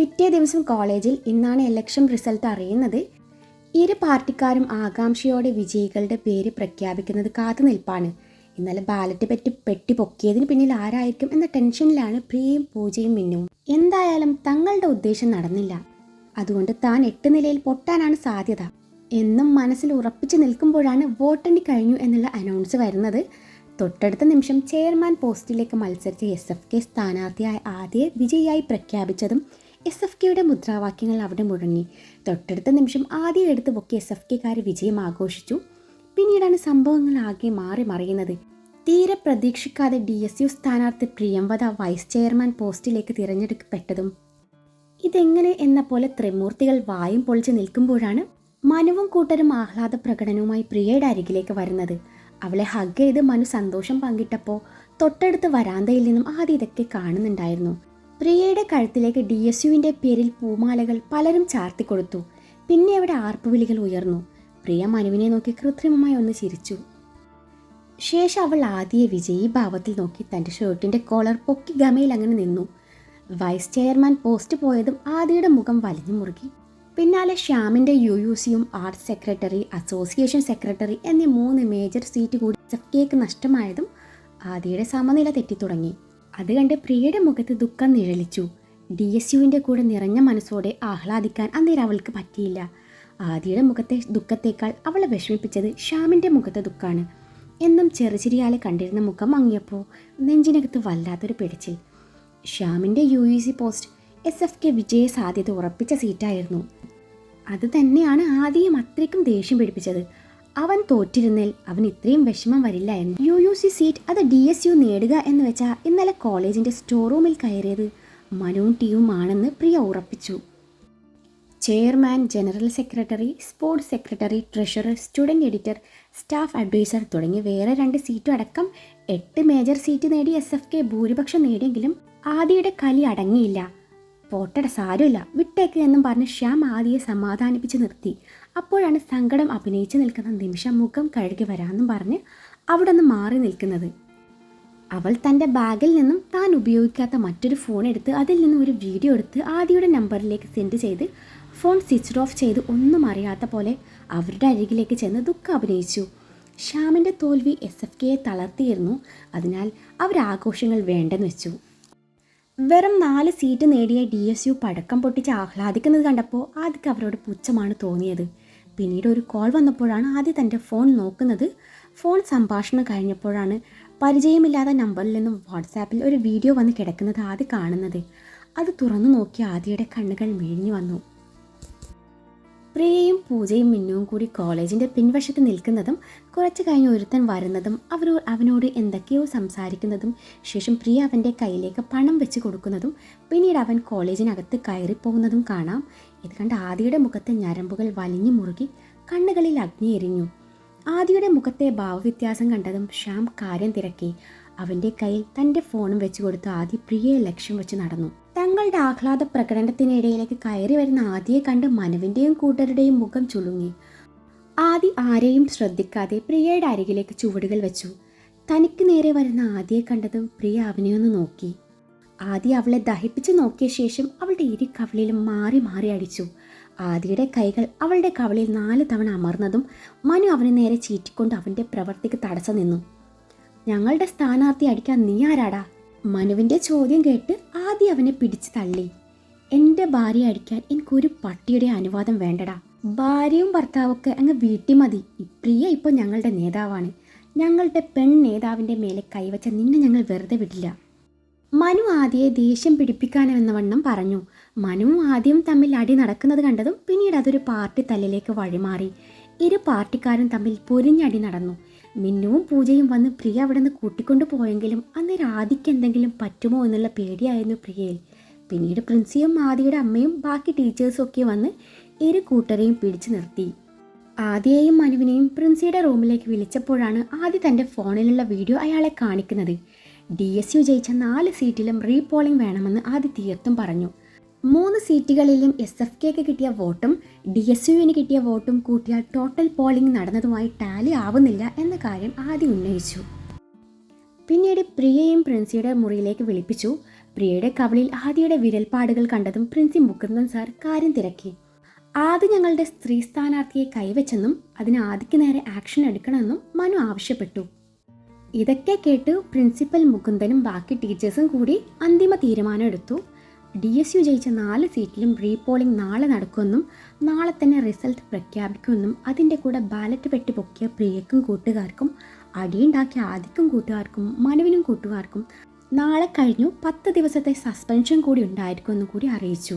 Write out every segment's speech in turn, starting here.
പിറ്റേ ദിവസം കോളേജിൽ ഇന്നാണ് ഇലക്ഷൻ റിസൾട്ട് അറിയുന്നത്. ഇരു പാർട്ടിക്കാരും ആകാംക്ഷയോടെ വിജയികളുടെ പേര് പ്രഖ്യാപിക്കുന്നത് കാത്തു നിൽപ്പാണ്. ഇന്നലെ ബാലറ്റ് പറ്റി പെട്ടി പൊക്കിയതിന് പിന്നിൽ ആരായിരിക്കും എന്ന ടെൻഷനിലാണ് പ്രിയയും പൂജയും മിന്നും. എന്തായാലും തങ്ങളുടെ ഉദ്ദേശം നടന്നില്ല. അതുകൊണ്ട് താൻ എട്ട് നിലയിൽ പൊട്ടാനാണ് സാധ്യത. എന്നും മനസ്സിൽ ഉറപ്പിച്ചു നിൽക്കുമ്പോഴാണ് വോട്ടെണ്ണി കഴിഞ്ഞു എന്നുള്ള അനൗൺസ് വരുന്നത്. തൊട്ടടുത്ത നിമിഷം ചെയർമാൻ പോസ്റ്റിലേക്ക് മത്സരിച്ച എസ് എഫ് കെ സ്ഥാനാർത്ഥിയായ ആദ്യ വിജയിയായി പ്രഖ്യാപിച്ചതും എസ് എഫ് കെയുടെ മുദ്രാവാക്യങ്ങൾ അവിടെ മുഴങ്ങി. തൊട്ടടുത്ത നിമിഷം ആദ്യം എടുത്ത് പൊക്കി എസ് എഫ് കെക്കാർ വിജയം ആഘോഷിച്ചു. പിന്നീടാണ് സംഭവങ്ങൾ ആകെ മാറി മറിയുന്നത്. തീരെ പ്രതീക്ഷിക്കാതെ ഡി എസ് യു സ്ഥാനാർത്ഥി പ്രിയംവദ വൈസ് ചെയർമാൻ പോസ്റ്റിലേക്ക് തിരഞ്ഞെടുക്കപ്പെട്ടതും ഇതെങ്ങനെ എന്ന പോലെ ത്രിമൂർത്തികൾ വായും പൊളിച്ച് നിൽക്കുമ്പോഴാണ് മനുവും കൂട്ടരും ആഹ്ലാദ പ്രകടനവുമായി പ്രിയയുടെ അരികിലേക്ക് വരുന്നത്. അവളെ ഹഗ് ചെയ്ത് മനു സന്തോഷം പങ്കിട്ടപ്പോൾ തൊട്ടടുത്ത് വരാന്തയിൽ നിന്നും ആദ്യം ഇതൊക്കെ കാണുന്നുണ്ടായിരുന്നു. പ്രിയയുടെ കഴുത്തിലേക്ക് ഡി എസ് യുവിന്റെ പേരിൽ പൂമാലകൾ പലരും ചാർത്തിക്കൊടുത്തു പിന്നെ അവിടെ ആർപ്പുവിളികൾ ഉയർന്നു. പ്രിയ മനുവിനെ നോക്കി കൃത്രിമമായി ഒന്ന് ചിരിച്ചു. ശേഷം അവൾ ആദ്യ വിജയി ഭാവത്തിൽ നോക്കി തന്റെ ഷർട്ടിന്റെ കോളർ പൊക്കി ഗമയിൽ അങ്ങനെ നിന്നു. വൈസ് ചെയർമാൻ പോസ്റ്റ് പോയതും ആദിയുടെ മുഖം വലിഞ്ഞു മുറുകി. പിന്നാലെ ശ്യാമിന്റെ യു യു സിയും ആർട്സ് സെക്രട്ടറി അസോസിയേഷൻ സെക്രട്ടറി എന്നീ മൂന്ന് മേജർ സീറ്റ് കൂടി കേക്ക് നഷ്ടമായതും ആദിയുടെ സമനില തെറ്റിത്തുടങ്ങി. അത് കണ്ട് പ്രിയയുടെ മുഖത്ത് ദുഃഖം നിഴലിച്ചു. ഡി എസ് യുവിന്റെ കൂടെ നിറഞ്ഞ മനസ്സോടെ ആഹ്ലാദിക്കാൻ അന്നേരം അവൾക്ക് പറ്റിയില്ല. ആദിയുടെ മുഖത്തെ ദുഃഖത്തേക്കാൾ അവളെ വിഷമിപ്പിച്ചത് ശ്യാമിന്റെ മുഖത്തെ ദുഃഖമാണ് എന്നും ചെറുചിരിയാലെ കണ്ടിരുന്ന മുഖം മങ്ങിയപ്പോൾ നെഞ്ചിനകത്ത് വല്ലാത്തൊരു പിടിച്ചിൽ. ശ്യാമിന്റെ U U C post S F K വിജയ സാധ്യത ഉറപ്പിച്ച സീറ്റായിരുന്നു. അത് തന്നെയാണ് ആദ്യം അത്രയ്ക്കും ദേഷ്യം പിടിപ്പിച്ചത്. അവൻ തോറ്റിരുന്നേൽ അവൻ ഇത്രയും വിഷമം വരില്ല എന്ന്. യു യു സി സീറ്റ് അത് ഡി എസ് യു നേടുക എന്ന് വെച്ചാൽ ഇന്നലെ കോളേജിന്റെ സ്റ്റോർ റൂമിൽ കയറിയത് മനുവും ടീവുമാണെന്ന് പ്രിയ ഉറപ്പിച്ചു. Chairman general secretary sports secretary treasurer student editor staff advisor തുടങ്ങി വേറെ രണ്ട് സീറ്റും അടക്കം എട്ട് മേജർ സീറ്റ് നേടി എസ് എഫ് കെ ഭൂരിപക്ഷം നേടിയെങ്കിലും ആദിയുടെ കലി അടങ്ങിയില്ല. പോട്ടട സാരമില്ല. വിട്ടേക്ക് എന്നും പറഞ്ഞ് ശ്യാം ആദിയെ സമാധാനിപ്പിച്ച് നിർത്തി. അപ്പോഴാണ് സങ്കടം അഭിനയിച്ച് നിൽക്കുന്ന നിമിഷം മുഖം കഴുകി വരാമെന്നും പറഞ്ഞ് അവിടെ നിന്ന് മാറി നിൽക്കുന്നത്. അവൾ തന്റെ ബാഗിൽ നിന്നും താൻ ഉപയോഗിക്കാത്ത മറ്റൊരു ഫോൺ എടുത്ത് അതിൽ നിന്നും ഒരു വീഡിയോ എടുത്ത് ആദിയുടെ നമ്പറിലേക്ക് സെൻഡ് ചെയ്ത് ഫോൺ സ്വിച്ച് ഓഫ് ചെയ്ത് ഒന്നും അറിയാത്ത പോലെ അവരുടെ അരികിലേക്ക് ചെന്ന് ദുഃഖം അഭിനയിച്ചു. ശ്യാമിന്റെ തോൽവി എസ് എഫ് കെയെ തളർത്തിയിരുന്നു. അതിനാൽ അവർ ആഘോഷങ്ങൾ വേണ്ടെന്ന് വെച്ചു. വെറും നാല് സീറ്റ് നേടിയ ഡി എസ് യു പടക്കം പൊട്ടിച്ച് ആഹ്ലാദിക്കുന്നത് കണ്ടപ്പോൾ ആദ്യക്ക് അവരോട് പുച്ഛമാണ് തോന്നിയത്. പിന്നീട് ഒരു കോൾ വന്നപ്പോഴാണ് ആദ്യം തന്റെ ഫോൺ നോക്കുന്നത്. ഫോൺ സംഭാഷണം കഴിഞ്ഞപ്പോഴാണ് പരിചയമില്ലാത്ത നമ്പറിൽ നിന്നും വാട്സാപ്പിൽ ഒരു വീഡിയോ വന്ന് കിടക്കുന്നത് ആദ്യം കാണുന്നത്. അത് തുറന്നു നോക്കി ആദ്യയുടെ കണ്ണുകൾ മിഴിഞ്ഞു വന്നു. പ്രിയയും പൂജയും മിന്നുവും കൂടി കോളേജിന്റെ പിൻവശത്ത് നിൽക്കുന്നതും കുറച്ച് കഴിഞ്ഞ് ഒരുത്തൻ വരുന്നതും അവരോ അവനോട് എന്തൊക്കെയോ സംസാരിക്കുന്നതും ശേഷം പ്രിയ അവന്റെ കയ്യിലേക്ക് പണം വെച്ച് കൊടുക്കുന്നതും പിന്നീട് അവൻ കോളേജിനകത്ത് കയറിപ്പോകുന്നതും കാണാം. ഇത് കണ്ട് ആദിയുടെ മുഖത്തെ ഞരമ്പുകൾ വലിഞ്ഞു മുറുകി കണ്ണുകളിൽ അഗ്നി എരിഞ്ഞു. ആദിയുടെ മുഖത്തെ ഭാവവ്യത്യാസം കണ്ടതും ശ്യാം കാര്യം തിരക്കി. അവന്റെ കയ്യിൽ തന്റെ ഫോണും വെച്ച് കൊടുത്ത് ആദി പ്രിയയെ ലക്ഷ്യം വെച്ച് നടന്നു. തങ്ങളുടെ ആഹ്ലാദ പ്രകടനത്തിനിടയിലേക്ക് കയറി വരുന്ന ആദിയെ കണ്ട് മനുവിന്റെയും കൂട്ടരുടെയും മുഖം ചുളുങ്ങി. ആദി ആരെയും ശ്രദ്ധിക്കാതെ പ്രിയയുടെ അരികിലേക്ക് ചുവടുകൾ വെച്ചു. തനിക്ക് നേരെ വരുന്ന ആദിയെ കണ്ടതും പ്രിയ അവനെയൊന്ന് നോക്കി. ആദി അവളെ ദഹിപ്പിച്ച് നോക്കിയ ശേഷം അവളുടെ ഇരു കവിളിലും മാറി മാറി അടിച്ചു. ആദിയുടെ കൈകൾ അവളുടെ കവളിൽ നാല് തവണ അമർന്നതും മനു അവനെ നേരെ ചീറ്റിക്കൊണ്ട് അവന്റെ പ്രവൃത്തിക്ക് തടസ്സം നിന്നു. ഞങ്ങളുടെ സ്ഥാനാർത്ഥി അടിക്കാൻ നീ ആരാടാ? മനുവിന്റെ ചോദ്യം കേട്ട് ആദ്യം അവനെ പിടിച്ചു തള്ളി. എന്റെ ഭാര്യ അടിക്കാൻ എനിക്കൊരു പട്ടിയുടെ അനുവാദം വേണ്ടടാ. ഭാര്യയും ഭർത്താവൊക്കെ അങ്ങ് വീട്ടിൽ മതി. പ്രിയ ഇപ്പോൾ ഞങ്ങളുടെ നേതാവാണ്. ഞങ്ങളുടെ പെൺ നേതാവിന്റെ മേലെ കൈവച്ച നിന്നെ ഞങ്ങൾ വെറുതെ വിടില്ല. മനു ആദ്യയെ ദേഷ്യം പിടിപ്പിക്കാനെന്ന വണ്ണം പറഞ്ഞു. മനു ആദ്യം തമ്മിൽ അടി നടക്കുന്നത് കണ്ടതും പിന്നീട് അതൊരു പാർട്ടി തല്ലിലേക്ക് വഴിമാറി. ഇരു പാർട്ടിക്കാരും തമ്മിൽ പൊരിഞ്ഞടി നടന്നു. മിന്നുവും പൂജയും വന്ന് പ്രിയ അവിടെ നിന്ന് കൂട്ടിക്കൊണ്ടു പോയെങ്കിലും അന്ന് രാധിക്ക് എന്തെങ്കിലും പറ്റുമോ എന്നുള്ള പേടിയായിരുന്നു പ്രിയയിൽ. പിന്നീട് പ്രിൻസിയും ആദിയുടെ അമ്മയും ബാക്കി ടീച്ചേഴ്സും ഒക്കെ വന്ന് ഇരു കൂട്ടരെയും പിടിച്ചു നിർത്തി. ആദിയെയും മനുവിനെയും പ്രിൻസിയുടെ റൂമിലേക്ക് വിളിച്ചപ്പോഴാണ് ആദ്യ തന്റെ ഫോണിലുള്ള വീഡിയോ അയാളെ കാണിക്കുന്നത്. ഡി എസ് യു ജയിച്ച നാല് സീറ്റിലും റീപോളിംഗ് വേണമെന്ന് ആദ്യ തീർത്തും പറഞ്ഞു. മൂന്ന് സീറ്റുകളിലും എസ് എഫ് കെക്ക് കിട്ടിയ വോട്ടും ഡി എസ് യുവിന് കിട്ടിയ വോട്ടും കൂട്ടിയാൽ ടോട്ടൽ പോളിംഗ് നടന്നതുമായി ടാലി ആവുന്നില്ല എന്ന കാര്യം ആദ്യം ഉന്നയിച്ചു. പിന്നീട് പ്രിയയും പ്രിൻസിയുടെ മുറിയിലേക്ക് വിളിപ്പിച്ചു. പ്രിയയുടെ കവളിൽ ആദിയുടെ വിരൽപ്പാടുകൾ കണ്ടതും പ്രിൻസി മുകുന്ദൻ സാർ കാര്യം തിരക്കി. ആദ്യ ഞങ്ങളുടെ സ്ത്രീ സ്ഥാനാർത്ഥിയെ കൈവച്ചെന്നും അതിന് ആദിക്ക് നേരെ ആക്ഷൻ എടുക്കണമെന്നും മനു ആവശ്യപ്പെട്ടു. ഇതൊക്കെ കേട്ട് പ്രിൻസിപ്പൽ മുകുന്ദനും ബാക്കി ടീച്ചേഴ്സും കൂടി അന്തിമ തീരുമാനം എടുത്തു ഡി എസ് യു ജയിച്ച നാല് സീറ്റിലും റീപോളിംഗ് നാളെ നടക്കുമെന്നും നാളെ തന്നെ റിസൾട്ട് പ്രഖ്യാപിക്കുമെന്നും അതിന്റെ കൂടെ ബാലറ്റ് പെട്ടി പൊക്കിയ പ്രിയക്കും കൂട്ടുകാർക്കും അടിയുണ്ടാക്കിയ ആദിക്കും കൂട്ടുകാർക്കും മനുവിനും കൂട്ടുകാർക്കും നാളെ കഴിഞ്ഞു പത്ത് ദിവസത്തെ സസ്പെൻഷൻ കൂടി ഉണ്ടായിരിക്കുമെന്നും കൂടി അറിയിച്ചു.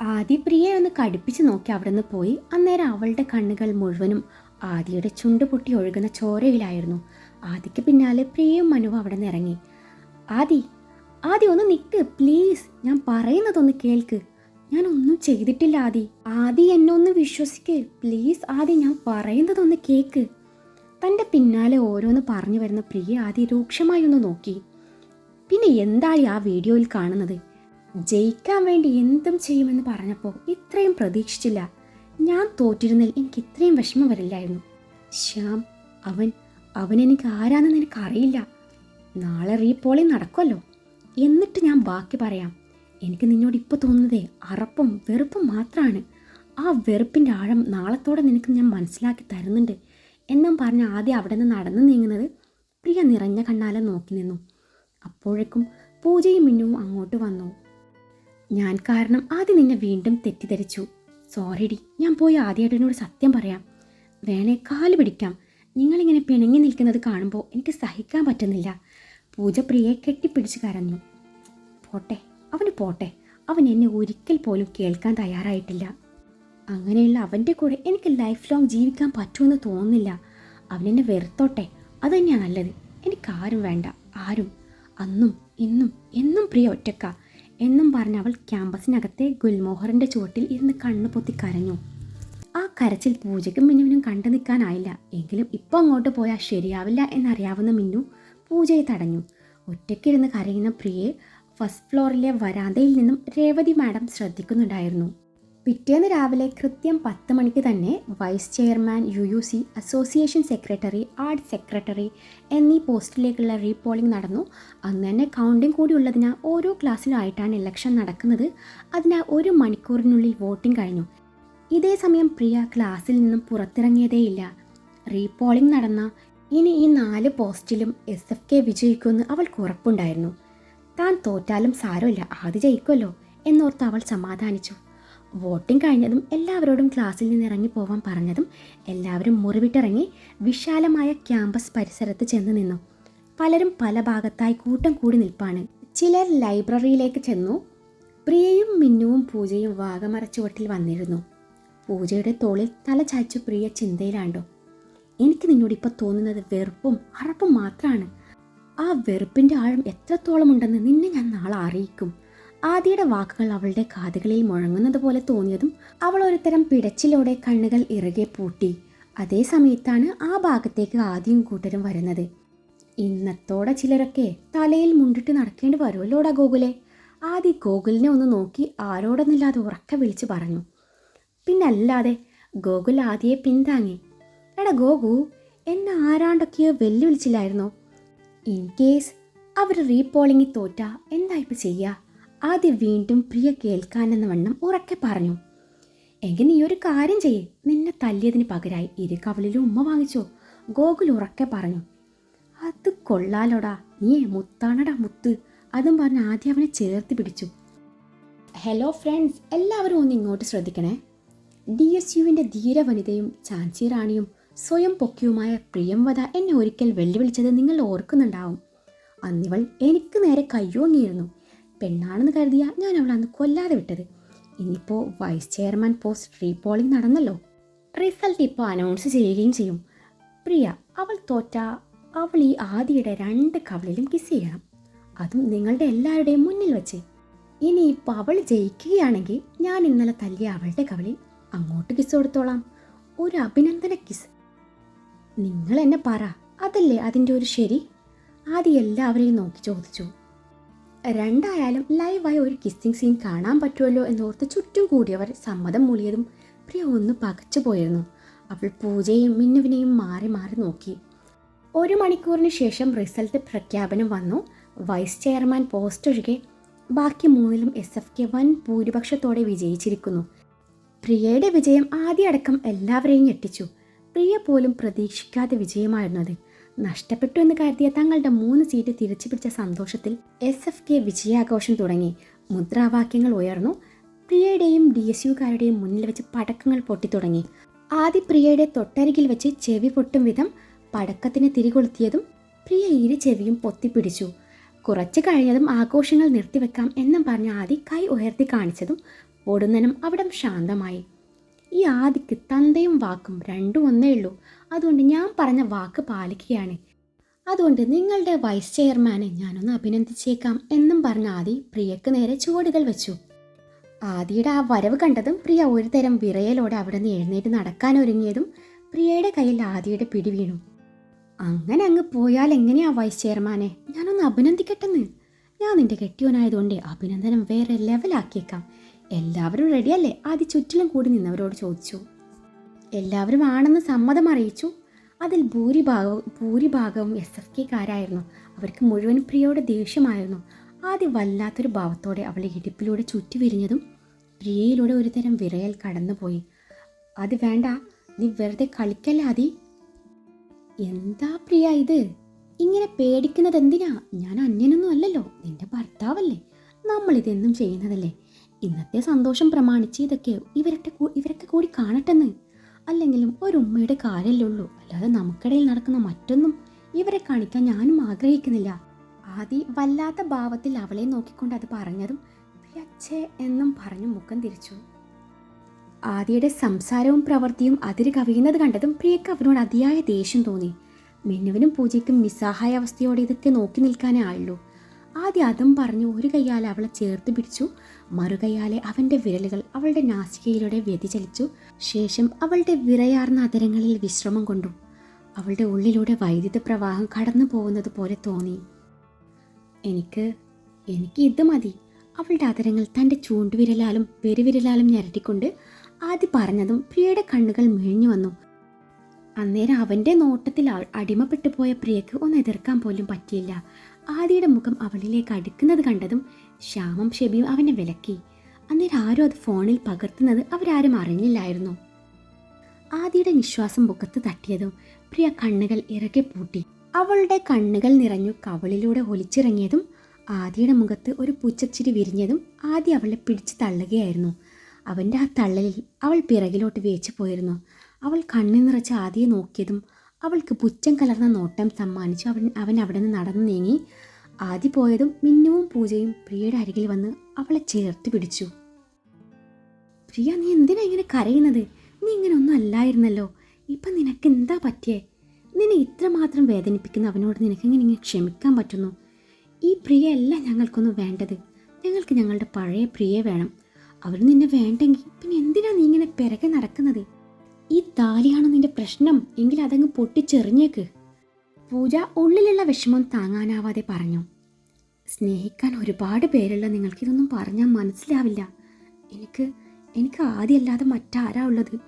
ആദി പ്രിയയെ ഒന്ന് കടുപ്പിച്ച് നോക്കി അവിടെ നിന്ന് പോയി. അന്നേരം അവളുടെ കണ്ണുകൾ മുഴുവനും ആദിയുടെ ചുണ്ട് പൊട്ടി ഒഴുകുന്ന ചോരയിലായിരുന്നു. ആദിക്ക് പിന്നാലെ പ്രിയയും മനുവും അവിടെ നിന്ന് ഇറങ്ങി. ആദി ആദി ഒന്ന് നിൽക്ക് പ്ലീസ് ഞാൻ പറയുന്നതൊന്ന് കേൾക്ക്. ഞാൻ ഒന്നും ചെയ്തിട്ടില്ല ആദി. ആദി എന്നെ ഒന്ന് വിശ്വസിക്ക്. പ്ലീസ് ആദി ഞാൻ പറയുന്നതൊന്ന് കേക്ക്. തന്റെ പിന്നാലെ ഓരോന്ന് പറഞ്ഞു വരുന്ന പ്രിയ ആദി രൂക്ഷമായി ഒന്ന് നോക്കി. പിന്നെ എന്താണ് ആ വീഡിയോയിൽ കാണുന്നത്? ജയിക്കാൻ വേണ്ടി എന്തും ചെയ്യുമെന്ന് പറഞ്ഞപ്പോൾ ഇത്രയും പ്രതീക്ഷിച്ചില്ല. ഞാൻ തോറ്റിരുന്നതിൽ എനിക്ക് ഇത്രയും വിഷമം വരില്ലായിരുന്നു. ശ്യാം അവൻ അവൻ എനിക്ക് ആരാന്ന് നിനക്കറിയില്ല. നാളെ റീപോളി നടക്കുമല്ലോ എന്നിട്ട് ഞാൻ ബാക്കി പറയാം. എനിക്ക് നിന്നോട് ഇപ്പോൾ തോന്നുന്നതേ അറപ്പും വെറുപ്പും മാത്രമാണ് ആ വെറുപ്പിന്റെ ആഴം നാളത്തോടെ നിനക്ക് ഞാൻ മനസ്സിലാക്കി തരുന്നുണ്ട്. എന്നും പറഞ്ഞ് ആദ്യം അവിടെ നിന്ന് നടന്നു നീങ്ങുന്നത് പ്രിയ നിറഞ്ഞ കണ്ണാലെ നോക്കി നിന്നു. അപ്പോഴേക്കും പൂജയും മിന്നുവും അങ്ങോട്ട് വന്നു. ഞാൻ കാരണം ആദ്യം നിന്നെ വീണ്ടും തെറ്റിദ്ധരിച്ചു. സോറിഡി ഞാൻ പോയി ആദ്യേട്ടനോട് സത്യം പറയാം. വേണേ കാൽ പിടിക്കാം. നിങ്ങളിങ്ങനെ പിണങ്ങി നിൽക്കുന്നത് കാണുമ്പോൾ എനിക്ക് സഹിക്കാൻ പറ്റുന്നില്ല. പൂജ പ്രിയയെ കെട്ടിപ്പിടിച്ച് കരഞ്ഞു. പോട്ടെ അവന് പോട്ടെ. അവൻ എന്നെ ഒരിക്കൽ പോലും കേൾക്കാൻ തയ്യാറായിട്ടില്ല. അങ്ങനെയുള്ള അവന്റെ കൂടെ എനിക്ക് ലൈഫ് ലോങ് ജീവിക്കാൻ പറ്റുമെന്ന് തോന്നുന്നില്ല. അവനെന്നെ വെറുത്തോട്ടെ. അതുതന്നെയാണ് നല്ലത്. എനിക്കാരും വേണ്ട. ആരും. അന്നും ഇന്നും എന്നും പ്രിയ ഒറ്റക്ക. എന്നും പറഞ്ഞ് അവൾ ക്യാമ്പസിനകത്തെ ഗുൽമോഹറിന്റെ ചുവട്ടിൽ ഇരുന്ന് കണ്ണു പൊത്തി കരഞ്ഞു. ആ കരച്ചിൽ പൂജയ്ക്കും മിന്നുവിനും കണ്ടു നിൽക്കാനായില്ല. എങ്കിലും ഇപ്പോൾ അങ്ങോട്ട് പോയാൽ ശരിയാവില്ല എന്നറിയാവുന്ന മിന്നു പൂജയെ തടഞ്ഞു. ഒറ്റയ്ക്കിരുന്ന് കരയുന്ന പ്രിയയെ ഫസ്റ്റ് ഫ്ലോറിലെ വരാന്തയിൽ നിന്നും രേവതി മാഡം ശ്രദ്ധിക്കുന്നുണ്ടായിരുന്നു. പിറ്റേന്ന് രാവിലെ കൃത്യം പത്ത് മണിക്ക് തന്നെ vice chairman U U C association secretary art secretary എന്നീ പോസ്റ്റിലേക്കുള്ള റീപോളിംഗ് നടന്നു. അന്ന് തന്നെ കൗണ്ടിംഗ് കൂടി ഉള്ളതിനാൽ ഓരോ ക്ലാസ്സിലായിട്ടാണ് ഇലക്ഷൻ നടക്കുന്നത്. അതിനാൽ ഒരു മണിക്കൂറിനുള്ളിൽ വോട്ടിംഗ് കഴിഞ്ഞു. ഇതേ സമയം പ്രിയ ക്ലാസ്സിൽ നിന്നും പുറത്തിറങ്ങിയതേയില്ല. റീപോളിംഗ് നടന്ന ഇനി ഈ നാല് പോസ്റ്റിലും എസ് എഫ് കെ വിജയിക്കുമെന്ന് അവൾക്ക് ഉറപ്പുണ്ടായിരുന്നു. താൻ തോറ്റാലും സാരമില്ല ആദ്യ ജയിക്കുമല്ലോ എന്നോർത്ത് അവൾ സമാധാനിച്ചു. വോട്ടിംഗ് കഴിഞ്ഞതും എല്ലാവരോടും ക്ലാസ്സിൽ നിന്ന് ഇറങ്ങി പോവാൻ പറഞ്ഞതും എല്ലാവരും മുറിവിട്ടിറങ്ങി വിശാലമായ ക്യാമ്പസ് പരിസരത്ത് ചെന്ന് നിന്നു. പലരും പല ഭാഗത്തായി കൂട്ടം കൂടി നിൽപ്പാണ്. ചിലർ ലൈബ്രറിയിലേക്ക് ചെന്നു. പ്രിയയും മിന്നുവും പൂജയും വാഗമറച്ചുവട്ടിൽ വന്നിരുന്നു. പൂജയുടെ തോളിൽ തല ചായ്ച്ചു പ്രിയ ചിന്തയിലാണ്ടോ? എനിക്ക് നിന്നോട് ഇപ്പോൾ തോന്നുന്നത് വെറുപ്പും അറപ്പും മാത്രമാണ് ആ വെറുപ്പിന്റെ ആഴം എത്രത്തോളം ഉണ്ടെന്ന് നിന്നെ ഞാൻ നാളെ അറിയിക്കും. ആദിയുടെ വാക്കുകൾ അവളുടെ കാതുകളിൽ മുഴങ്ങുന്നത് പോലെ തോന്നിയതും അവൾ ഒരുതരം പിടച്ചിലോടെ കണ്ണുകൾ ഇറുകെ പൂട്ടി. അതേ സമയത്താണ് ആ ഭാഗത്തേക്ക് ആദ്യം കൂട്ടരും വരുന്നത്. ഇന്നത്തോടെ ചിലരൊക്കെ തലയിൽ മുണ്ടിട്ട് നടക്കേണ്ടി വരുമല്ലോടാ ഗോകുലെ? ആദി ഗോകുലിനെ ഒന്ന് നോക്കി ആരോടൊന്നില്ലാതെ ഉറക്കെ വിളിച്ചു പറഞ്ഞു. പിന്നല്ലാതെ ഗോകുൽ ആദിയെ പിന്താങ്ങി. എടാ ഗോകു എന്നെ ആരാണ്ടൊക്കെയോ വെല്ലുവിളിച്ചില്ലായിരുന്നോ? ഇൻ കേസ് അവർ റീപോളിങ്ങി തോറ്റ എന്താ ഇപ്പം ചെയ്യുക ആദ്യം വീണ്ടും പ്രിയ കേൾക്കാനെന്ന വണ്ണം ഉറക്കെ പറഞ്ഞു. എങ്കിൽ നീ ഒരു കാര്യം ചെയ്യേ. നിന്നെ തല്ലിയതിന് പകരായി ഇരു കവളിലും ഉമ്മ വാങ്ങിച്ചോ ഗോകുൽ ഉറക്കെ പറഞ്ഞു. അത് കൊള്ളാലോടാ. നീ മുത്താണടാ മുത്ത് അതും പറഞ്ഞ് ആദ്യം അവനെ ചേർത്ത് പിടിച്ചു. ഹലോ ഫ്രണ്ട്സ് എല്ലാവരും ഒന്ന് ഇങ്ങോട്ട് ശ്രദ്ധിക്കണേ. ഡി എസ് യുവിന്റെ ധീരവനിതയും ചാഞ്ചി റാണിയും സ്വയം പൊക്കിയുമായ പ്രിയംവത എന്നെ ഒരിക്കൽ വെല്ലുവിളിച്ചത് നിങ്ങൾ ഓർക്കുന്നുണ്ടാവും. അന്നിവൾ എനിക്ക് നേരെ കയ്യോങ്ങിയിരുന്നു. പെണ്ണാണെന്ന് കരുതിയ ഞാൻ അവൾ അന്ന് കൊല്ലാതെ വിട്ടത്. ഇനിയിപ്പോൾ വൈസ് ചെയർമാൻ പോസ്റ്റ് റീപോളിംഗ് നടന്നല്ലോ. റിസൾട്ട് ഇപ്പോൾ അനൗൺസ് ചെയ്യുകയും ചെയ്യും. പ്രിയ അവൾ തോറ്റ അവൾ ഈ ആദിയുടെ രണ്ട് കവളിലും കിസ് ചെയ്യണം. അതും നിങ്ങളുടെ എല്ലാവരുടെയും മുന്നിൽ വെച്ച്. ഇനിയിപ്പോൾ അവൾ ജയിക്കുകയാണെങ്കിൽ ഞാൻ ഇന്നലെ തല്ലിയ അവളുടെ കവളിൽ അങ്ങോട്ട് കിസ് കൊടുത്തോളാം. ഒരു അഭിനന്ദന കിസ് നിങ്ങൾ എന്നെ പറ അതല്ലേ അതിന്റെ ഒരു ശരി? ആദ്യം എല്ലാവരെയും നോക്കി ചോദിച്ചു. രണ്ടായാലും ലൈവായി ഒരു കിസ്സിംഗ് സീൻ കാണാൻ പറ്റുമല്ലോ എന്നോർത്ത് ചുറ്റും കൂടിയവർ സമ്മതം മൂളിയതും പ്രിയ ഒന്ന് പകച്ചു പോയിരുന്നു. അവൾ പൂജയും മിന്നുവിനെയും മാറി മാറി നോക്കി. ഒരു മണിക്കൂറിന് ശേഷം റിസൾട്ട് പ്രഖ്യാപനം വന്നു. വൈസ് ചെയർമാൻ പോസ്റ്റ് ഒഴികെ ബാക്കി മൂന്നിലും എസ് എഫ് കെ വൻ ഭൂരിപക്ഷത്തോടെ വിജയിച്ചിരിക്കുന്നു. പ്രിയയുടെ വിജയം ആദ്യടക്കം എല്ലാവരെയും ഞെട്ടിച്ചു. പ്രിയ പോലും പ്രതീക്ഷിക്കാതെ വിജയമായിരുന്നു അത് നഷ്ടപ്പെട്ടു എന്ന് കരുതിയ തങ്ങളുടെ മൂന്ന് സീറ്റ് തിരിച്ചു പിടിച്ച സന്തോഷത്തിൽ എസ് എഫ് കെ വിജയാഘോഷം തുടങ്ങി. മുദ്രാവാക്യങ്ങൾ ഉയർന്നു. പ്രിയയുടെയും ഡി എസ് യുക്കാരുടെയും മുന്നിൽ വെച്ച് പടക്കങ്ങൾ പൊട്ടിത്തുടങ്ങി ആദ്യ പ്രിയയുടെ തൊട്ടരികിൽ വെച്ച് ചെവി പൊട്ടും വിധം പടക്കത്തിന് തിരികൊളുത്തിയതും പ്രിയ ഇരു ചെവിയും പൊത്തിപ്പിടിച്ചു. കുറച്ച് കഴിഞ്ഞതും ആഘോഷങ്ങൾ നിർത്തിവെക്കാം എന്നും പറഞ്ഞ് ആദി കൈ ഉയർത്തി കാണിച്ചതും പൊടുന്നനും അവിടം ശാന്തമായി. ഈ ആദിക്ക് തന്തയും വാക്കും രണ്ടും ഒന്നേ ഉള്ളൂ. അതുകൊണ്ട് ഞാൻ പറഞ്ഞ വാക്ക് പാലിക്കുകയാണ്. അതുകൊണ്ട് നിങ്ങളുടെ വൈസ് ചെയർമാനെ ഞാനൊന്ന് അഭിനന്ദിച്ചേക്കാം എന്നും പറഞ്ഞ ആദി പ്രിയക്ക് നേരെ ചുവടുകൾ വെച്ചു. ആദിയുടെ ആ വരവ് കണ്ടതും പ്രിയ ഒരു തരം വിറയലോടെ അവിടെ നിന്ന് എഴുന്നേറ്റ് നടക്കാൻ ഒരുങ്ങിയതും പ്രിയയുടെ കയ്യിൽ ആദിയുടെ പിടി വീണു. അങ്ങനെ അങ്ങ് പോയാൽ എങ്ങനെയാ വൈസ് ചെയർമാനെ? ഞാനൊന്ന് അഭിനന്ദിക്കട്ടെന്ന്. ഞാൻ നിന്റെ കെട്ടിയോനായതുകൊണ്ട് അഭിനന്ദനം വേറെ ലെവലാക്കിയേക്കാം. എല്ലാവരും റെഡിയല്ലേ ആദ്യ ചുറ്റിലും കൂടി നിന്നവരോട് ചോദിച്ചു. എല്ലാവരും ആണെന്ന് സമ്മതം അറിയിച്ചു. അതിൽ ഭൂരിഭാഗവും ഭൂരിഭാഗവും എസ് എഫ് കെക്കാരായിരുന്നു. അവർക്ക് മുഴുവൻ പ്രിയയുടെ ദേഷ്യമായിരുന്നു. ആദ്യം വല്ലാത്തൊരു ഭാവത്തോടെ അവളെ ഇടുപ്പിലൂടെ ചുറ്റി വിരിഞ്ഞതും പ്രിയയിലൂടെ ഒരു തരം വിറയൽ കടന്നുപോയി. അത് വേണ്ട. നീ വെറുതെ കളിക്കല്ലാതി എന്താ പ്രിയ ഇത്? ഇങ്ങനെ പേടിക്കുന്നത് എന്തിനാ? ഞാൻ അന്യനൊന്നും അല്ലല്ലോ. നിന്റെ ഭർത്താവല്ലേ. നമ്മൾ ഇതെന്നും ചെയ്യുന്നതല്ലേ. ഇന്നത്തെ സന്തോഷം പ്രമാണിച്ച് ഇതൊക്കെ ഇവരൊക്കെ ഇവരൊക്കെ കൂടി കാണട്ടെന്ന്. അല്ലെങ്കിലും ഒരു ഉമ്മയുടെ കാര്യമല്ലേ ഉള്ളൂ. അല്ലാതെ നമുക്കിടയിൽ നടക്കുന്ന മറ്റൊന്നും ഇവരെ കാണിക്കാൻ ഞാനും ആഗ്രഹിക്കുന്നില്ല. ആദി വല്ലാത്ത ഭാവത്തിൽ അവളെ നോക്കിക്കൊണ്ട് അത് പറഞ്ഞതും അച്ഛേ എന്നും പറഞ്ഞു മുഖം തിരിച്ചു. ആദിയുടെ സംസാരവും പ്രവൃത്തിയും അതിര് കവിയുന്നത് കണ്ടതും പ്രിയക്ക് അവനോട് അതിയായ ദേഷ്യം തോന്നി. മിന്നുവിനും പൂജയ്ക്കും നിസ്സഹായ അവസ്ഥയോടെ ഇതൊക്കെ നോക്കി നിൽക്കാനേ ആയുള്ളൂ. ആദ്യം അതും പറഞ്ഞു ഒരു കൈയാലെ അവളെ ചേർത്ത് പിടിച്ചു. മറുകൈയാലെ അവന്റെ വിരലുകൾ അവളുടെ നാസികയിലൂടെ വ്യതിചലിച്ചു ശേഷം അവളുടെ വിറയാർന്ന അതരങ്ങളിൽ വിശ്രമം കൊണ്ടു. അവളുടെ ഉള്ളിലൂടെ വൈദ്യുത പ്രവാഹം കടന്നു പോകുന്നത് പോലെ തോന്നി. എനിക്ക് എനിക്ക് ഇത് മതി. അവളുടെ അതരങ്ങൾ തന്റെ ചൂണ്ടുവിരലാലും പെരുവിരലാലും ഞരട്ടിക്കൊണ്ട് ആദ്യ പറഞ്ഞതും പ്രിയയുടെ കണ്ണുകൾ മിഴിഞ്ഞു വന്നു. അന്നേരം അവന്റെ നോട്ടത്തിൽ അടിമപ്പെട്ടു പോയ പ്രിയക്ക് ഒന്ന് എതിർക്കാൻ പോലും പറ്റിയില്ല. ആദിയുടെ മുഖം അവളിലേക്ക് അടുക്കുന്നത് കണ്ടതും ശ്യാമം ഷെബിയും അവനെ വിലക്കി. അന്നേരം ആരും അത് ഫോണിൽ പകർത്തുന്നത് അവരാരും അറിഞ്ഞില്ലായിരുന്നു. ആദിയുടെ നിശ്വാസം മുഖത്ത് തട്ടിയതും പ്രിയ കണ്ണുകൾ ഇറകെ പൂട്ടി. അവളുടെ കണ്ണുകൾ നിറഞ്ഞു കവളിലൂടെ ഒലിച്ചിറങ്ങിയതും ആദിയുടെ മുഖത്ത് ഒരു പുച്ചച്ചിരി വിരിഞ്ഞതും ആദി അവളെ പിടിച്ചു തള്ളുകയായിരുന്നു. അവന്റെ ആ തള്ളലിൽ അവൾ പിറകിലോട്ട് വേച്ചു പോയിരുന്നു. അവൾ കണ്ണു നിറച്ച് ആദിയെ നോക്കിയതും അവൾക്ക് പുച്ഛം കലർന്ന നോട്ടം സമ്മാനിച്ചു അവൻ അവൻ അവിടെ നിന്ന് നടന്നു നീങ്ങി. ആദി പോയതും മിന്നുവും പൂജയും പ്രിയയുടെ അരികിൽ വന്ന് അവളെ ചേർത്ത് പിടിച്ചു. പ്രിയ നീ എന്തിനാ ഇങ്ങനെ കരയുന്നത്? നീ ഇങ്ങനെ ഒന്നും അല്ലായിരുന്നല്ലോ. ഇപ്പം നിനക്ക് എന്താ പറ്റിയേ? നിന്നെ ഇത്രമാത്രം വേദനിപ്പിക്കുന്ന അവനോട് നിനക്ക് ഇങ്ങനെ ക്ഷമിക്കാൻ പറ്റുന്നു? ഈ പ്രിയയല്ല ഞങ്ങൾക്കൊന്നും വേണ്ടത്. ഞങ്ങൾക്ക് ഞങ്ങളുടെ പഴയ പ്രിയ വേണം. അവർ നിന്നെ വേണ്ടെങ്കിൽ പിന്നെ എന്തിനാ നീ ഇങ്ങനെ പിറകെ നടക്കുന്നത്? ഈ താലിയാണ് നിന്റെ പ്രശ്നം. എങ്കിൽ അതങ്ങ് പൊട്ടിച്ചെറിഞ്ഞേക്ക്. പൂജ ഉള്ളിലുള്ള വിഷമം താങ്ങാനാവാതെ പറഞ്ഞു. സ്നേഹിക്കാൻ ഒരുപാട് പേരുള്ള നിങ്ങൾക്കിതൊന്നും പറഞ്ഞാൽ മനസ്സിലാവില്ല. എനിക്ക് എനിക്ക് ആദ്യമല്ലാതെ മറ്റാരാ ഉള്ളത്?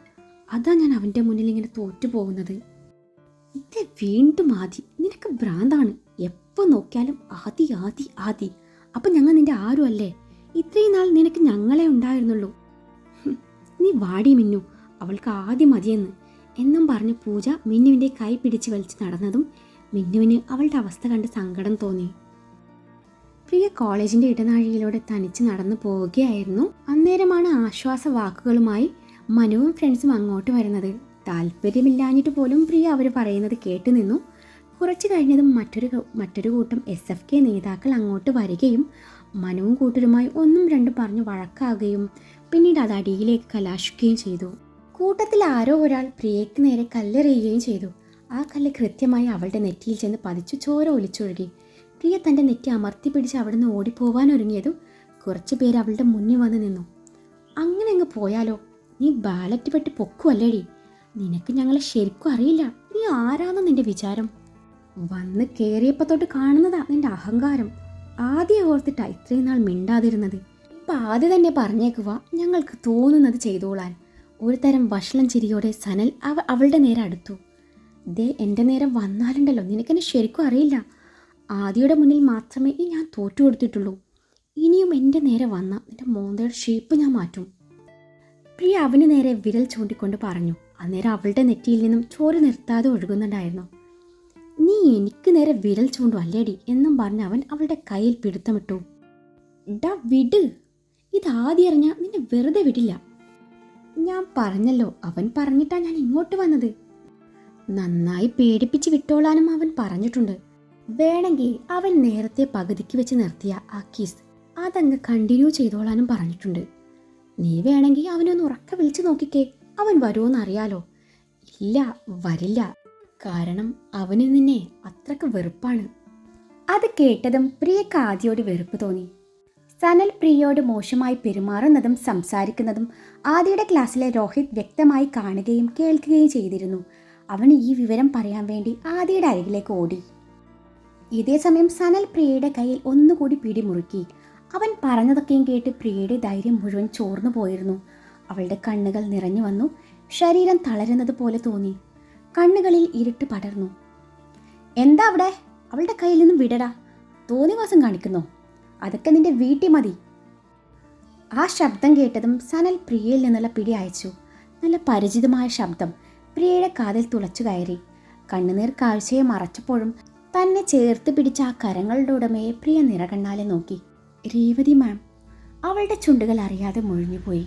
അതാ ഞാൻ അവന്റെ മുന്നിൽ ഇങ്ങനെ തോറ്റു പോകുന്നത്. ഇത് വീണ്ടും ആദി. നിനക്ക് ഭ്രാന്താണ്. എപ്പോൾ നോക്കിയാലും ആദി ആദി ആദി. അപ്പം ഞങ്ങൾ നിന്റെ ആരും അല്ലേ ഇത്രയും നാൾ നിനക്ക് ഞങ്ങളെ ഉണ്ടായിരുന്നുള്ളൂ. നീ വാടി മിന്നു. അവൾക്ക് ആദ്യം മതിയെന്ന്. എന്നും പറഞ്ഞ് പൂജ മിന്നുവിന്റെ കൈ പിടിച്ച് വലിച്ച് നടന്നതും മിന്നുവിന് അവളുടെ അവസ്ഥ കണ്ട് സങ്കടം തോന്നി. പ്രിയ കോളേജിന്റെ ഇടനാഴിയിലൂടെ തനിച്ച് നടന്നു പോവുകയായിരുന്നു. അന്നേരമാണ് ആശ്വാസ വാക്കുകളുമായി മനുവും ഫ്രണ്ട്സും അങ്ങോട്ട് വരുന്നത്. താല്പര്യമില്ലാഞ്ഞിട്ട് പോലും പ്രിയ അവർ പറയുന്നത് കേട്ടു നിന്നു. കുറച്ച് കഴിഞ്ഞതും മറ്റൊരു മറ്റൊരു കൂട്ടം എസ് എഫ് കെ നേതാക്കൾ അങ്ങോട്ട് വരികയും മനുവും കൂട്ടരുമായി ഒന്നും രണ്ടും പറഞ്ഞ് വഴക്കാകുകയും പിന്നീട് അത് അടിയിലേക്ക് കലാശിക്കുകയും ചെയ്തു. കൂട്ടത്തിൽ ആരോ ഒരാൾ പ്രിയയ്ക്ക് നേരെ കല്ലെറിയുകയും ചെയ്തു. ആ കല്ല് കൃത്യമായി അവളുടെ നെറ്റിയിൽ ചെന്ന് പതിച്ചു ചോര ഒലിച്ചൊഴുകി. പ്രിയ തന്റെ നെറ്റി അമർത്തി പിടിച്ച് അവിടുന്ന് ഓടിപ്പോവാൻ ഒരുങ്ങിയതും കുറച്ചു പേര് അവളുടെ മുന്നിൽ വന്ന് നിന്നു. അങ്ങനെ അങ്ങ് പോയാലോ? നീ ബാലറ്റ് പെട്ട് പൊക്കുവല്ലേടി? നിനക്ക് ഞങ്ങളെ ശരിക്കും അറിയില്ല. നീ ആരാന്ന് നിന്റെ വിചാരം? വന്ന് കയറിയപ്പോൾ തൊട്ട് കാണുന്നതാ നിന്റെ അഹങ്കാരം. ആദ്യം ഓർത്തിട്ടാ ഇത്രയും നാൾ മിണ്ടാതിരുന്നത്. ഇപ്പം ആദ്യം തന്നെ പറഞ്ഞേക്കുക ഞങ്ങൾക്ക് തോന്നുന്നത് ചെയ്തോളാൻ. ഒരു തരം വഷളം ചിരിയോടെ സനൽ അവ അവളുടെ നേരെ അടുത്തു. ദേ എന്റെ നേരം വന്നാലുണ്ടല്ലോ. നിനക്കെന്നെ ശരിക്കും അറിയില്ല. ആദിയുടെ മുന്നിൽ മാത്രമേ ഈ ഞാൻ തോറ്റു കൊടുത്തിട്ടുള്ളൂ. ഇനിയും എന്റെ നേരെ വന്ന എന്റെ മോന്തയുടെ ഷേപ്പ് ഞാൻ മാറ്റും. പ്രിയ അവന് നേരെ വിരൽ ചൂണ്ടിക്കൊണ്ട് പറഞ്ഞു. അന്നേരം അവളുടെ നെറ്റിയിൽ നിന്നും ചോര നിർത്താതെ ഒഴുകുന്നുണ്ടായിരുന്നു. നീ എനിക്ക് നേരെ വിരൽ ചൂണ്ടു അല്ലേടി എന്നും പറഞ്ഞ് അവൻ അവളുടെ കയ്യിൽ പിടുത്തമിട്ടു. ഡ വിട്. ഇതാദ്യം അറിഞ്ഞാൽ നിന്നെ വെറുതെ വിടില്ല. ഞാൻ പറഞ്ഞല്ലോ അവൻ പറഞ്ഞിട്ടാ ഞാൻ ഇങ്ങോട്ട് വന്നത്. നന്നായി പേടിപ്പിച്ച് വിട്ടോളാനും അവൻ പറഞ്ഞിട്ടുണ്ട്. വേണമെങ്കിൽ അവൻ നേരത്തെ പകുതിക്ക് വെച്ച് നിർത്തിയ ആ കിസ് അതങ്ങ് കണ്ടിന്യൂ ചെയ്തോളാനും പറഞ്ഞിട്ടുണ്ട്. നീ വേണമെങ്കിൽ അവനൊന്ന് ഉറക്ക വിളിച്ചു നോക്കിക്കേ അവൻ വരുമോന്ന് അറിയാലോ ഇല്ല വരില്ല. കാരണം അവന് നിന്നെ അത്രയ്ക്ക് വെറുപ്പാണ്. അത് കേട്ടതും പ്രിയക്ക് ആദ്യോട് വെറുപ്പ് തോന്നി. സനൽ പ്രിയയോട് മോശമായി പെരുമാറുന്നതും സംസാരിക്കുന്നതും ആദിയുടെ ക്ലാസ്സിലെ രോഹിത് വ്യക്തമായി കാണുകയും കേൾക്കുകയും ചെയ്തിരുന്നു. അവൻ ഈ വിവരം പറയാൻ വേണ്ടി ആദിയുടെ അരികിലേക്ക് ഓടി. ഇതേ സമയം സനൽ പ്രിയയുടെ കയ്യിൽ ഒന്നുകൂടി പിടിമുറുക്കി. അവൻ പറഞ്ഞതൊക്കെയും കേട്ട് പ്രിയയുടെ ധൈര്യം മുഴുവൻ ചോർന്നു പോയിരുന്നു. അവളുടെ കണ്ണുകൾ നിറഞ്ഞു വന്നു. ശരീരം തളരുന്നത് പോലെ തോന്നി. കണ്ണുകളിൽ ഇരുട്ട് പടർന്നു. എന്താ അവിടെ? അവളുടെ കയ്യിൽ നിന്നും വിടടാ. തോന്നിവാസം കാണിക്കുന്നോ? അതൊക്കെ നിന്റെ വീട്ടിൽ മതി. ആ ശബ്ദം കേട്ടതും സനൽ പ്രിയയിൽ നിന്നുള്ള പിടി അയച്ചു. നല്ല പരിചിതമായ ശബ്ദം. പ്രിയയുടെ കാതിൽ തുളച്ചു കയറി. കണ്ണുനീർ കാഴ്ചയെ മറച്ചപ്പോഴും തന്നെ ചേർത്ത് പിടിച്ച ആ കരങ്ങളുടെ ഉടമയെ പ്രിയ നിറകണ്ണാലെ നോക്കി. രേവതി മാം. അവളുടെ ചുണ്ടുകൾ അറിയാതെ മുഴിഞ്ഞുപോയി.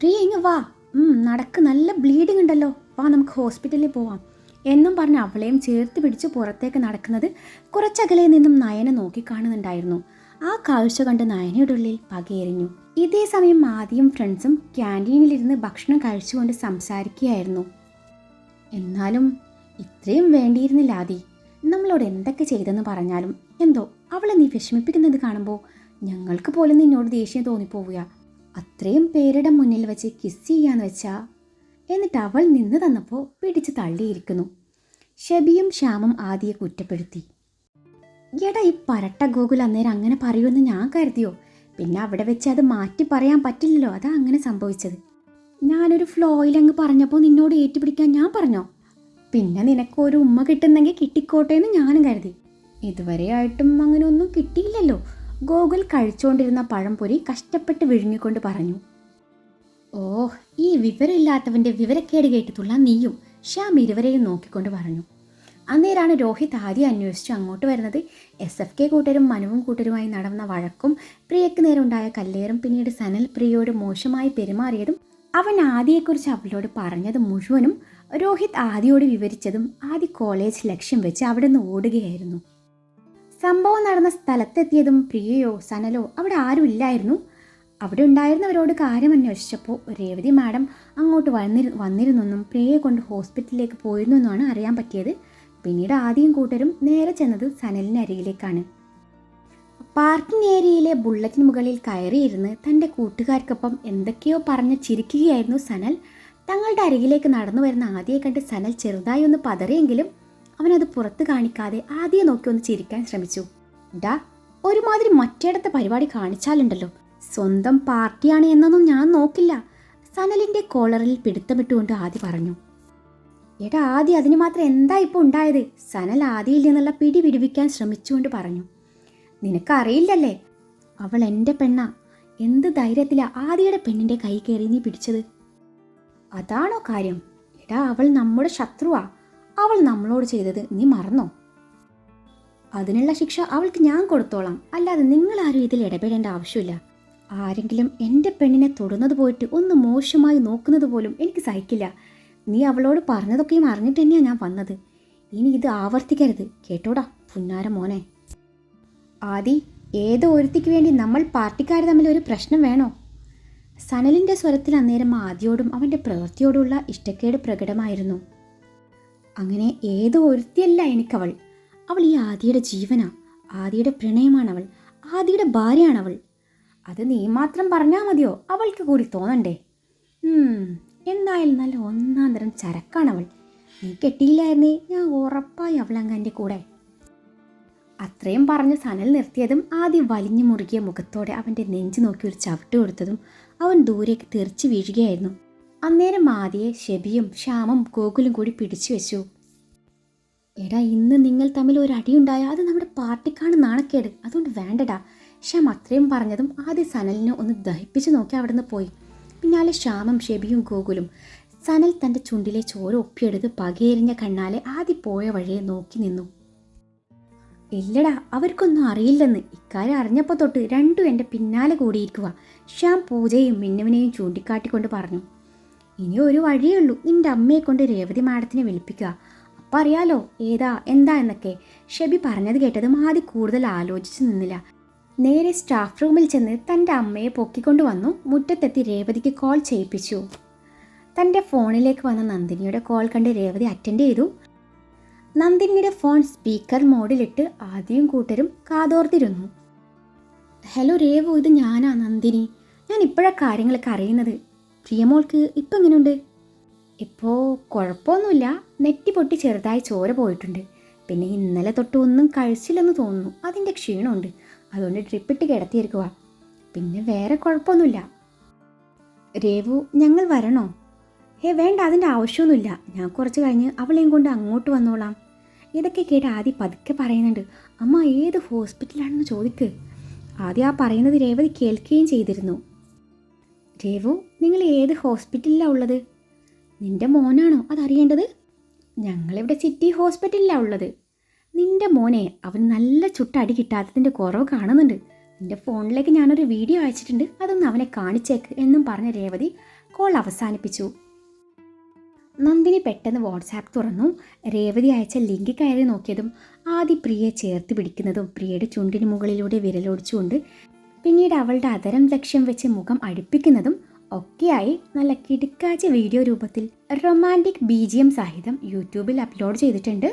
പ്രിയ ഇങ്ങ് വാ. നടക്ക്. നല്ല ബ്ലീഡിംഗ് ഉണ്ടല്ലോ. വാ നമുക്ക് ഹോസ്പിറ്റലിൽ പോവാം. എന്നും പറഞ്ഞ് അവളെയും ചേർത്ത് പിടിച്ച് പുറത്തേക്ക് നടക്കുന്നത് കുറച്ചകലെ നിന്നും നയനെ നോക്കി കാണുന്നുണ്ടായിരുന്നു ആ കാഴ്ച കണ്ട് നയനയുടെ ഉള്ളിൽ പകയെറിഞ്ഞു. ഇതേ സമയം ആദ്യം ഫ്രണ്ട്സും ക്യാന്റീനിലിരുന്ന് ഭക്ഷണം കഴിച്ചുകൊണ്ട് സംസാരിക്കുകയായിരുന്നു. എന്നാലും ഇത്രയും വേണ്ടിയിരുന്നില്ല ആദി. നമ്മളോട് എന്തൊക്കെ ചെയ്തെന്ന് പറഞ്ഞാലും. എന്തോ അവളെ നീ വിഷമിപ്പിക്കുന്നത് കാണുമ്പോൾ ഞങ്ങൾക്ക് പോലും നിന്നോട് ദേഷ്യം തോന്നിപ്പോവുക. അത്രയും പേരുടെ മുന്നിൽ വെച്ച് കിസ് ചെയ്യാന്ന് വെച്ചാ. എന്നിട്ട് അവൾ നിന്ന് തന്നപ്പോൾ പിടിച്ച് തള്ളിയിരിക്കുന്നു. ഷബിയും ശ്യാമും ആദിയെ കുറ്റപ്പെടുത്തി. എടാ ഈ പരട്ട ഗോകുൽ അന്നേരം അങ്ങനെ പറയുമെന്ന് ഞാൻ കരുതിയോ? പിന്നെ അവിടെ വെച്ച് അത് മാറ്റി പറയാൻ പറ്റില്ലല്ലോ. അതാ അങ്ങനെ സംഭവിച്ചത്. ഞാനൊരു ഫ്ലോയിൽ അങ്ങ് പറഞ്ഞപ്പോൾ നിന്നോട് ഏറ്റുപിടിക്കാൻ ഞാൻ പറഞ്ഞോ? പിന്നെ നിനക്ക് ഒരു ഉമ്മ കിട്ടുന്നെങ്കിൽ കിട്ടിക്കോട്ടെ എന്ന് ഞാനും കരുതി. ഇതുവരെയായിട്ടും അങ്ങനെ ഒന്നും കിട്ടിയില്ലല്ലോ. ഗോകുൽ കഴിച്ചുകൊണ്ടിരുന്ന പഴംപൊരി കഷ്ടപ്പെട്ട് വിഴുങ്ങിക്കൊണ്ട് പറഞ്ഞു. ഓഹ് ഈ വിവരമില്ലാത്തവന്റെ വിവരക്കേട് കേട്ടിട്ടുള്ള നീയും ശ്യാം ഇരുവരെയും നോക്കിക്കൊണ്ട് പറഞ്ഞു. അന്നേരാണ് രോഹിത് ആദ്യം അന്വേഷിച്ചു അങ്ങോട്ട് വരുന്നത്. എസ് എഫ് കെ കൂട്ടരും മനുവും കൂട്ടരുമായി നടന്ന വഴക്കും പ്രിയയ്ക്ക് നേരെ ഉണ്ടായ കല്ലേറും പിന്നീട് സനൽ പ്രിയയോട് മോശമായി പെരുമാറിയതും അവൻ ആദിയെക്കുറിച്ച് അവളോട് പറഞ്ഞത് മുഴുവനും രോഹിത് ആദിയോട് വിവരിച്ചതും ആദി കോളേജ് ലക്ഷ്യം വെച്ച് അവിടെ നിന്ന് ഓടുകയായിരുന്നു. സംഭവം നടന്ന സ്ഥലത്തെത്തിയതും പ്രിയയോ സനലോ അവിടെ ആരും ഇല്ലായിരുന്നു അവിടെ ഉണ്ടായിരുന്നവരോട് കാര്യം അന്വേഷിച്ചപ്പോൾ രേവതി മാഡം അങ്ങോട്ട് വന്നിരു വന്നിരുന്നെന്നും പ്രിയയെ കൊണ്ട് ഹോസ്പിറ്റലിലേക്ക് പോയിരുന്നു എന്നാണ് അറിയാൻ പറ്റിയത്. പിന്നീട് ആദ്യം കൂട്ടരും നേരെ ചെന്നത് സനലിന്റെ അരികിലേക്കാണ്. പാർക്കിംഗ് ഏരിയയിലെ ബുള്ളറ്റിന് മുകളിൽ കയറിയിരുന്ന് തന്റെ കൂട്ടുകാർക്കൊപ്പം എന്തൊക്കെയോ പറഞ്ഞ് ചിരിക്കുകയായിരുന്നു സനൽ. തങ്ങളുടെ അരികിലേക്ക് നടന്നു വരുന്ന ആദ്യയെ കണ്ട് സനൽ ചെറുതായി ഒന്ന് പതറിയെങ്കിലും അവനത് പുറത്ത് കാണിക്കാതെ ആദ്യം നോക്കി ഒന്ന് ചിരിക്കാൻ ശ്രമിച്ചു. ഡാ ഒരുമാതിരി മറ്റേടത്തെ പരിപാടി കാണിച്ചാലുണ്ടല്ലോ. സ്വന്തം പാർട്ടിയാണ് എന്നൊന്നും ഞാൻ നോക്കില്ല. സനലിന്റെ കോളറിൽ പിടുത്തമിട്ടുകൊണ്ട് ആദി പറഞ്ഞു. എടാ ആദി അതിന് മാത്രം എന്താ ഇപ്പോൾ ഉണ്ടായത്? സനൽ ആദിയിൽ നിന്നുള്ള പിടി വിടുവിക്കാൻ ശ്രമിച്ചുകൊണ്ട് പറഞ്ഞു. നിനക്കറിയില്ലല്ലേ? അവൾ എന്റെ പെണ്ണ. എന്ത് ധൈര്യത്തിലാ ആദിയുടെ പെണ്ണിന്റെ കൈ കയറി നീ പിടിച്ചത്? അതാണോ കാര്യം. എടാ അവൾ നമ്മുടെ ശത്രുവാ. അവൾ നമ്മളോട് ചെയ്തത് നീ മറന്നോ? അതിനുള്ള ശിക്ഷ അവൾക്ക് ഞാൻ കൊടുത്തോളാം. അല്ലാതെ നിങ്ങൾ ആരും ഇതിൽ ഇടപെടേണ്ട ആവശ്യമില്ല. ആരെങ്കിലും എന്റെ പെണ്ണിനെ തൊടുന്നത് പോയിട്ട് ഒന്ന് മോശമായി നോക്കുന്നത് പോലും എനിക്ക് സഹിക്കില്ല. നീ അവളോട് പറഞ്ഞതൊക്കെയും അറിഞ്ഞിട്ട് തന്നെയാണ് ഞാൻ വന്നത്. ഇനി ഇത് ആവർത്തിക്കരുത്. കേട്ടോടാ പുന്നാര മോനെ. ആദി ഏതോ ഒരുത്തിക്ക് വേണ്ടി നമ്മൾ പാർട്ടിക്കാർ തമ്മിൽ ഒരു പ്രശ്നം വേണോ? സനലിന്റെ സ്വരത്തിൽ അന്നേരം ആദിയോടും അവന്റെ പ്രവൃത്തിയോടുള്ള ഇഷ്ടക്കേട് പ്രകടമായിരുന്നു. അങ്ങനെ ഏതോ ഒരുത്തിയല്ല എനിക്കവൾ. അവൾ ഈ ആദിയുടെ ജീവനാ. ആദിയുടെ പ്രണയമാണവൾ. ആദിയുടെ ഭാര്യയാണവൾ. അത് നീ മാത്രം പറഞ്ഞാൽ മതിയോ? അവൾക്ക് കൂടി തോന്നണ്ടേ? എന്തായാലും നല്ല ഒന്നാം തരം ചരക്കാണവൾ നീ കെട്ടിയില്ലായിരുന്നേ ഞാൻ ഉറപ്പായി അവളങ്ങ് എന്റെ കൂടെ. അത്രയും പറഞ്ഞ് സനൽ നിർത്തിയതും ആദ്യം വലിഞ്ഞു മുറുകിയ മുഖത്തോടെ അവന്റെ നെഞ്ചു നോക്കി ഒരു ചവിട്ട് കൊടുത്തതും അവൻ ദൂരേക്ക് തെറിച്ച് വീഴുകയായിരുന്നു. അന്നേരം ആദ്യയെ ഷെബിയും ശ്യാമും ഗോകുലും കൂടി പിടിച്ചു വെച്ചു. എടാ ഇന്ന് നിങ്ങൾ തമ്മിൽ ഒരു അടിയുണ്ടായ അത് നമ്മുടെ പാർട്ടിക്കാണ് നാണക്കേട്. അതുകൊണ്ട് വേണ്ടടാ. ശ്യാം അത്രയും പറഞ്ഞതും ആദ്യം സനലിനെ ഒന്ന് ദഹിപ്പിച്ച് നോക്കി അവിടെ നിന്ന് പോയി. പിന്നാലെ ശ്യാമം ഷെബിയും ഗോകുലും സനൽ തന്റെ ചുണ്ടിലെ ചോര ഒപ്പിയെടുത്ത് പകയെരിഞ്ഞ കണ്ണാലെ ആദ്യം പോയ വഴിയെ നോക്കി നിന്നു. ഇല്ലടാ അവർക്കൊന്നും അറിയില്ലെന്ന്. ഇക്കാര്യം അറിഞ്ഞപ്പോൾ തൊട്ട് രണ്ടും എന്റെ പിന്നാലെ കൂടിയിരിക്കുക ശ്യാം പൂജയും മിന്നുവിനെയും ചൂണ്ടിക്കാട്ടിക്കൊണ്ട് പറഞ്ഞു. ഇനി ഒരു വഴിയേ ഉള്ളൂ. നിന്റെ അമ്മയെ കൊണ്ട് രേവതി മാഡത്തിനെ വിളിപ്പിക്കുക. അപ്പം അറിയാലോ ഏതാ? എന്താ? എന്നൊക്കെ. ഷെബി പറഞ്ഞത് കേട്ടതും ആദ്യം കൂടുതൽ ആലോചിച്ച് നിന്നില്ല. നേരെ സ്റ്റാഫ് റൂമിൽ ചെന്ന് തന്റെ അമ്മയെ പൊക്കിക്കൊണ്ടു വന്നു. മുറ്റത്തെത്തി രേവതിക്ക് കോൾ ചെയ്യിപ്പിച്ചു. തന്റെ ഫോണിലേക്ക് വന്ന നന്ദിനിയുടെ കോൾ കണ്ട് രേവതി അറ്റൻഡ് ചെയ്തു. നന്ദിനിയുടെ ഫോൺ സ്പീക്കർ മോഡിലിട്ട് ആദ്യം കൂട്ടരും കാതോർത്തിരുന്നു. ഹലോ രേവു ഇത് ഞാനാ നന്ദിനി. ഞാൻ ഇപ്പോഴാണ് കാര്യങ്ങളൊക്കെ അറിയുന്നത്. പ്രിയമോൾക്ക് ഇപ്പം എങ്ങനെയുണ്ട് ഇപ്പോൾ കുഴപ്പമൊന്നുമില്ല. നെറ്റി പൊട്ടി ചെറുതായി ചോര പോയിട്ടുണ്ട്. പിന്നെ ഇന്നലെ തൊട്ട് ഒന്നും കഴിച്ചില്ലെന്ന് തോന്നുന്നു. അതിന്റെ ക്ഷീണമുണ്ട്. അതുകൊണ്ട് ട്രിപ്പിട്ട് കിടത്തിയിരിക്കുക പിന്നെ വേറെ കുഴപ്പമൊന്നുമില്ല. രേവു ഞങ്ങൾ വരണോ? ഹേ വേണ്ട അതിന്റെ ആവശ്യമൊന്നുമില്ല. ഞാൻ കുറച്ച് കഴിഞ്ഞ് അവളെയും കൊണ്ട് അങ്ങോട്ട് വന്നോളാം. ഇതൊക്കെ കേട്ട് ആദ്യം പതുക്കെ പറയുന്നുണ്ട്. അമ്മ ഏത് ഹോസ്പിറ്റലാണെന്ന് ചോദിക്ക്. ആദ്യം ആ പറയുന്നത് രേവതി കേൾക്കുകയും ചെയ്തിരുന്നു. രേവു നിങ്ങൾ ഏത് ഹോസ്പിറ്റലിലാണ് ഉള്ളത്? നിന്റെ മോനാണോ അതറിയേണ്ടത്? ഞങ്ങളിവിടെ സിറ്റി ഹോസ്പിറ്റലിലാണ് ഉള്ളത്. നിന്റെ മോനെ അവൻ നല്ല ചുട്ടടി കിട്ടാത്തതിന്റെ കുറവ് കാണുന്നുണ്ട്. നിന്റെ ഫോണിലേക്ക് ഞാനൊരു വീഡിയോ അയച്ചിട്ടുണ്ട്. അതൊന്ന് അവനെ കാണിച്ചേക്ക് എന്നും പറഞ്ഞ രേവതി കോൾ അവസാനിപ്പിച്ചു. നന്ദിനി പെട്ടെന്ന് വാട്സാപ്പ് തുറന്നു. രേവതി അയച്ച ലിങ്ക് കയറി നോക്കിയതും ആദ്യം പ്രിയയെ ചേർത്ത് പിടിക്കുന്നതും പ്രിയയുടെ ചുണ്ടിന് മുകളിലൂടെ വിരലൊടിച്ചുകൊണ്ട് പിന്നീട് അവളുടെ അതരം ലക്ഷ്യം വെച്ച് മുഖം അടുപ്പിക്കുന്നതും ഒക്കെയായി നല്ല കിടുക്കാച്ച വീഡിയോ രൂപത്തിൽ റൊമാന്റിക് ബി സഹിതം യൂട്യൂബിൽ അപ്ലോഡ് ചെയ്തിട്ടുണ്ട്.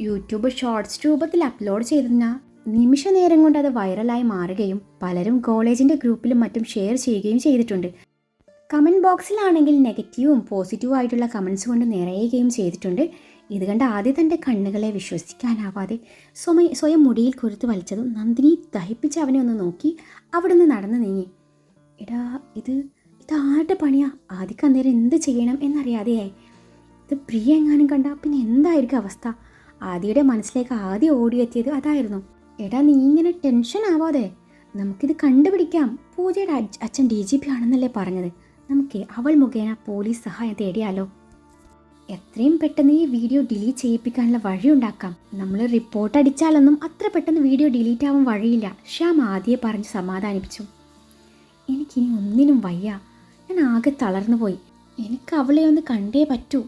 യൂട്യൂബ് ഷോർട്സ് രൂപത്തിൽ അപ്ലോഡ് ചെയ്തിരുന്ന നിമിഷ നേരം കൊണ്ട് അത് വൈറലായി മാറുകയും പലരും കോളേജിന്റെ ഗ്രൂപ്പിലും മറ്റും ഷെയർ ചെയ്യുകയും ചെയ്തിട്ടുണ്ട്. കമന്റ് ബോക്സിലാണെങ്കിൽ നെഗറ്റീവും പോസിറ്റീവും ആയിട്ടുള്ള കമൻസ് കൊണ്ട് നിറയുകയും ചെയ്തിട്ടുണ്ട്. ഇത് കണ്ട് ആദ്യം തന്റെ കണ്ണുകളെ വിശ്വസിക്കാനാവാതെ സ്വമയ സ്വയം മുടിയിൽ കുരുത്ത് വലിച്ചതും നന്ദിനി ദഹിപ്പിച്ച് അവനെ ഒന്ന് നോക്കി അവിടുന്ന് നടന്നു നീങ്ങി. എടാ ഇത് ഇത് ആരുടെ പണിയാ? ആദ്യം അന്നേരം എന്ത് ചെയ്യണം എന്നറിയാതെയായി. ഇത് പ്രിയ എങ്ങാനും കണ്ട പിന്നെ എന്തായിരിക്കും അവസ്ഥ? ആദിയുടെ മനസ്സിലേക്ക് ആദ്യം ഓടിയെത്തിയത് അതായിരുന്നു. എടാ നീ ഇങ്ങനെ ടെൻഷൻ ആവാതെ നമുക്കിത് കണ്ടുപിടിക്കാം. പൂജയുടെ അച്ഛൻ ഡി ജി പി ആണെന്നല്ലേ പറഞ്ഞത്. നമുക്ക് അവൾ മുഖേന പോലീസ് സഹായം തേടിയാലോ? എത്രയും പെട്ടെന്ന് ഈ വീഡിയോ ഡിലീറ്റ് ചെയ്യിപ്പിക്കാനുള്ള വഴി ഉണ്ടാക്കാം. നമ്മൾ റിപ്പോർട്ട് അടിച്ചാലൊന്നും അത്ര പെട്ടെന്ന് വീഡിയോ ഡിലീറ്റ് ആവാൻ വഴിയില്ല. ശ്യാം ആദ്യം പറഞ്ഞ് സമാധാനിപ്പിച്ചു. എനിക്കിനി ഒന്നിനും വയ്യ. ഞാൻ ആകെ തളർന്നു പോയി എനിക്ക് അവളെ ഒന്ന് കണ്ടേ പറ്റൂ.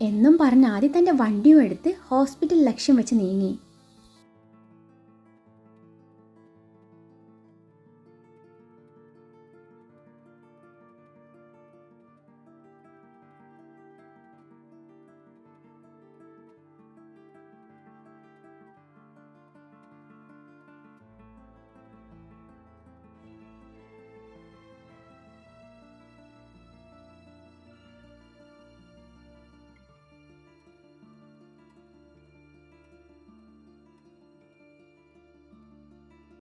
എന്നും പറഞ്ഞ് ആദ്യം തന്റെ വണ്ടിയും എടുത്ത് ഹോസ്പിറ്റൽ ലക്ഷ്യം വെച്ച് നീങ്ങി.